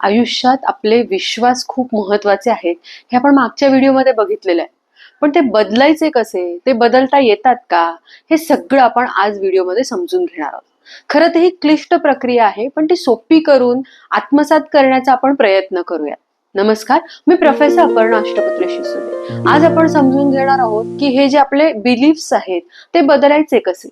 आयुष्यात आपले विश्वास खूप महत्त्वाचे आहेत हे आपण मागच्या व्हिडिओमध्ये बघितलेलं आहे. पण ते बदलायचे कसे? ते बदलता येतात का? हे सगळं आपण आज व्हिडिओमध्ये समजून घेणार आहोत. खरं तर ही क्लिष्ट प्रक्रिया आहे पण ती सोपी करून आत्मसात करण्याचा आपण प्रयत्न करूयात. नमस्कार मी प्रोफेसर अपर्णा अष्टपत्र शिसोदे. आज आपण समजून घेणार आहोत की हे जे आपले बिलीफ्स आहेत ते बदलायचे कसे?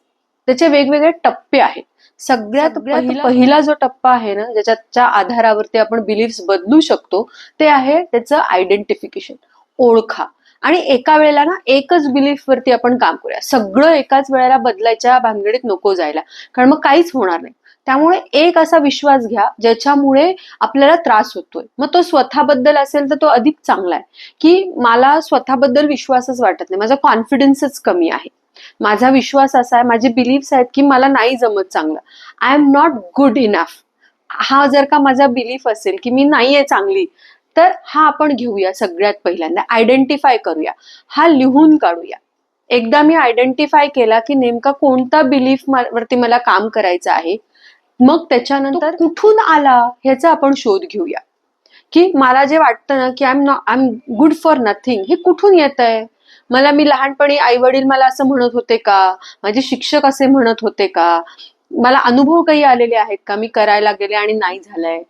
त्याचे वेगवेगळे टप्पे आहेत. सगळ्यात पहिला पहिला जो टप्पा आहे ना ज्याच्या आधारावरती आपण बिलीफ्स बदलू शकतो ते आहे त्याचं आयडेंटिफिकेशन ओळखा. आणि एका वेळेला ना एकच बिलीफ वरती आपण काम करूया. सगळं एकाच वेळेला बदलायच्या भानगडीत नको जायला. कारण मग काहीच होणार नाही. त्यामुळे एक असा विश्वास घ्या ज्याच्यामुळे आपल्याला त्रास होतोय. मग तो स्वतःबद्दल असेल तर तो अधिक चांगला आहे. की मला स्वतःबद्दल विश्वासच वाटत नाही. माझा कॉन्फिडन्सच कमी आहे. माझा विश्वास असा आहे माझे बिलीफ्स आहेत की मला नाही जमत चांगलं. I am not good enough हा जर का माझा बिलीफ असेल की मी नाहीये चांगली तर हा आपण घेऊया सगळ्यात पहिल्यांदा. आयडेंटिफाय करूया. हा लिहून काढूया. एकदा मी आयडेंटिफाय केला की नेमका कोणता बिलीफ वरती मला काम करायचं आहे मग त्याच्यानंतर कुठून आला ह्याचा आपण शोध घेऊया. की मला जे वाटतं ना की I am not I am good for nothing हे कुठून येत आहे मला मी लहानपणी आई वडील मला असं म्हणत होते का? माझे शिक्षक असे म्हणत होते का? मला अनुभव काही आलेले आहेत का? मी करायला गेले आणि नाही झालंय.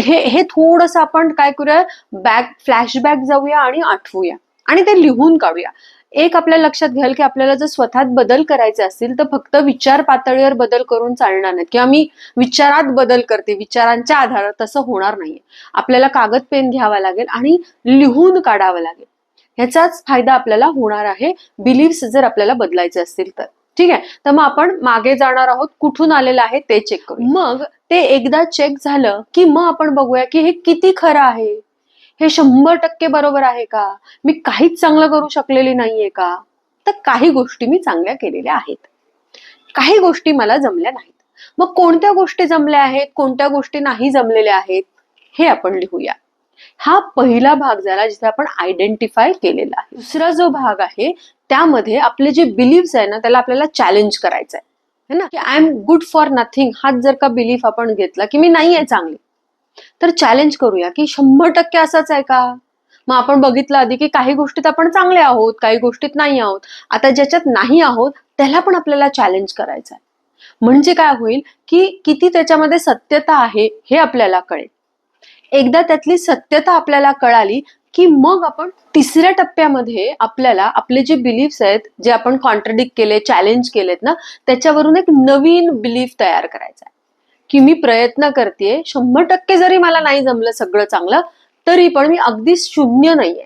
हे हे थोडस आपण काय करूया? बॅक फ्लॅशबॅक जाऊया आणि आठवूया. आणि ते लिहून काढूया. एक आपल्या लक्षात घ्याल की आपल्याला जर स्वतःत बदल करायचे असतील तर फक्त विचार पातळीवर बदल करून चालणार नाही किंवा मी विचारात बदल करते विचारांच्या आधारावर तसं होणार नाहीये. आपल्याला कागद पेन घ्यावा लागेल आणि लिहून काढावं लागेल. ह्याचाच फायदा आपल्याला होणार आहे. बिलीव्स जर आपल्याला बदलायचे असतील तर. ठीक आहे? तर मग आपण मागे जाणार आहोत. कुठून आलेलं आहे ते चेक करू मग ते एकदा चेक झालं की मग आपण बघूया की हे किती खरं आहे. हे शंभर टक्के बरोबर आहे का? मी काहीच चांगलं करू शकलेली नाहीये का? तर काही गोष्टी मी चांगल्या केलेल्या आहेत. काही गोष्टी मला जमल्या नाहीत. मग कोणत्या गोष्टी जमल्या आहेत? कोणत्या गोष्टी नाही जमलेल्या आहेत? हे आपण लिहूया. हा पहिला भाग झाला जिथे आपण आयडेंटिफाय केलेला आहे. दुसरा जो भाग आहे त्यामध्ये आपले जे बिलीव्स आहे ना त्याला आपल्याला चॅलेंज करायचं आहे. ना? की I am good for nothing हाच जर का बिलीफ आपण घेतला की मी नाही आहे चांगली तर चॅलेंज करूया की शंभर टक्के असाच आहे का? मग आपण बघितलं आधी की काही गोष्टीत आपण चांगले आहोत काही गोष्टीत नाही आहोत. आता ज्याच्यात नाही आहोत त्याला पण आपल्याला चॅलेंज करायचं आहे. म्हणजे काय होईल की किती त्याच्यामध्ये सत्यता आहे हे आपल्याला कळेल. एकदा त्यातली सत्यता आपल्याला कळाली की मग आपण तिसऱ्या टप्प्यामध्ये आपल्याला आपले जे बिलीफ्स आहेत जे आपण कॉन्ट्रडिक्ट केले चॅलेंज केलेत ना त्याच्यावरून एक नवीन बिलीफ तयार करायचा आहे. की मी प्रयत्न करते शंभर टक्के जरी मला नाही जमलं सगळं चांगलं तरी पण मी अगदीच शून्य नाहीये.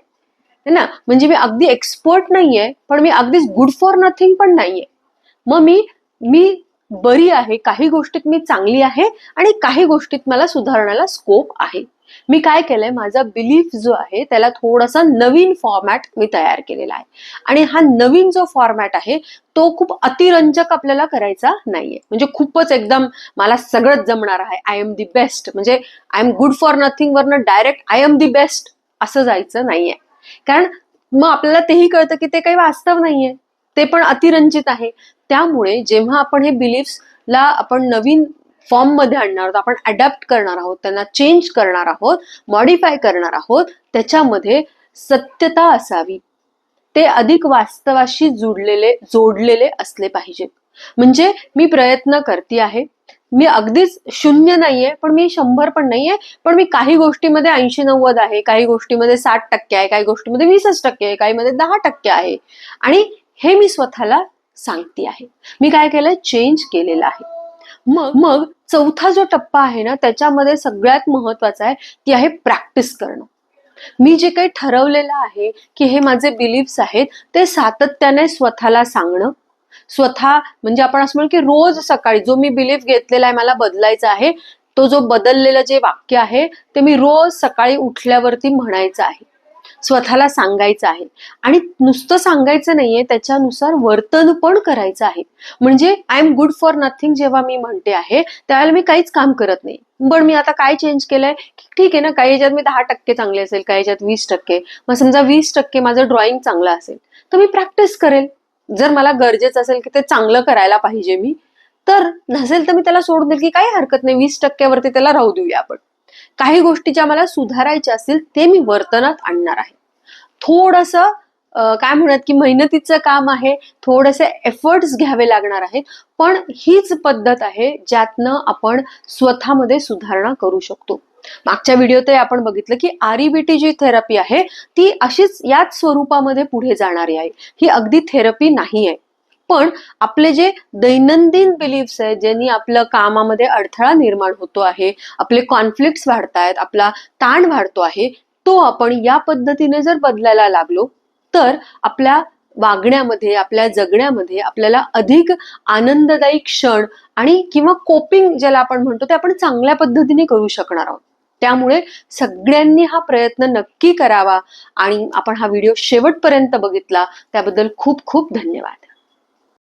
है ना? म्हणजे मी अगदी एक्सपर्ट नाहीये पण मी अगदीच गुड फॉर नथिंग पण नाहीये. मग मी मी बरी आहे काही गोष्टीत मी चांगली आहे आणि काही गोष्टीत मला सुधारण्याला स्कोप आहे. मी काय केलंय माझा बिलीफ जो आहे त्याला थोडासा नवीन फॉर्मॅट मी तयार केलेला आहे. आणि हा नवीन जो फॉर्मॅट आहे तो खूप अतिरंजक आपल्याला करायचा नाहीये. म्हणजे खूपच एकदम मला सगळंच जमणार आहे. आय एम दी बेस्ट म्हणजे I am good for nothing वरनं direct I am the best असं जायचं नाहीये. कारण मग आपल्याला तेही कळतं की ते काही वास्तव नाहीये. ते पण अतिरंजित आहे. त्यामुळे जेव्हा आपण हे बिलीफ्स ला आपण नवीन फॉर्ममध्ये आणणार आहोत. आपण अडॅप्ट करणार आहोत. त्यांना चेंज करणार आहोत. मॉडिफाय करणार आहोत. त्याच्यामध्ये सत्यता असावी. ते अधिक वास्तवाशी जुडलेले जोडलेले असले पाहिजेत. म्हणजे मी प्रयत्न करते आहे. मी अगदीच शून्य नाहीये पण मी शंभर पण नाहीये पण मी काही गोष्टीमध्ये ऐंशी नव्वद आहे काही गोष्टीमध्ये साठ टक्के आहे काही गोष्टीमध्ये वीसच टक्के आहे काही मध्ये दहा टक्के आहे. आणि हे मी स्वतःला सांगते आहे. मी काय केलं चेंज केलेलं आहे. मग मग चौथा जो टप्पा आहे ना त्याच्यामध्ये सगळ्यात महत्त्वाचा आहे ती आहे प्रॅक्टिस करणं. मी जे काही ठरवलेलं आहे की हे माझे बिलीफ्स आहेत ते सातत्याने स्वतःला सांगणं. स्वतः म्हणजे आपण असं म्हणू की रोज सकाळी जो मी बिलीफ घेतलेला आहे मला बदलायचा आहे तो जो बदललेलं जे वाक्य आहे ते मी रोज सकाळी उठल्यावरती म्हणायचं आहे. स्वतःला सांगायचं आहे. आणि नुसतं सांगायचं नाहीये त्याच्यानुसार वर्तन पण करायचं आहे. म्हणजे I am good for nothing जेव्हा मी म्हणते आहे त्यावेळेला मी काहीच काम करत नाही. पण मी आता काय चेंज केलंय? ठीक आहे ना काही याच्यात मी दहा टक्के चांगले असेल काही याच्यात वीस टक्के. मग समजा वीस टक्के माझं ड्रॉइंग चांगलं असेल तर मी प्रॅक्टिस करेल. जर मला गरजेचं असेल की ते चांगलं करायला पाहिजे मी तर नसेल तर मी त्याला सोडून देईल की काही हरकत नाही वीस टक्क्यावरती त्याला राहू देऊया आपण. काही गोष्टी ज्या मला सुधारायच्या असतील ते मी वर्तनात आणणार आहे. थोडस काय म्हणत की मेहनतीचं काम आहे थोडेसे एफर्ट्स घ्यावे लागणार आहेत पण हीच पद्धत आहे ज्यातनं आपण स्वतःमध्ये सुधारणा करू शकतो. मागच्या व्हिडिओत आपण बघितलं की आरईबीटी जी थेरपी आहे ती अशीच याच स्वरूपामध्ये पुढे जाणारी आहे. ही अगदी थेरपी नाही आहे पण आपले जे दैनंदिन बिलीफ्स आहेत ज्यांनी आपलं कामामध्ये अडथळा निर्माण होतो आहे आपले कॉन्फ्लिक्ट वाढतायत आपला ताण वाढतो आहे तो आपण या पद्धतीने जर बदलायला लागलो तर आपल्या वागण्यामध्ये आपल्या जगण्यामध्ये आपल्याला अधिक आनंददायी क्षण आणि किंवा कोपिंग ज्याला आपण म्हणतो ते आपण चांगल्या पद्धतीने करू शकणार आहोत. त्यामुळे सगळ्यांनी हा प्रयत्न नक्की करावा आणि आपण हा व्हिडिओ शेवटपर्यंत बघितला. त्याबद्दल खूप खूप धन्यवाद.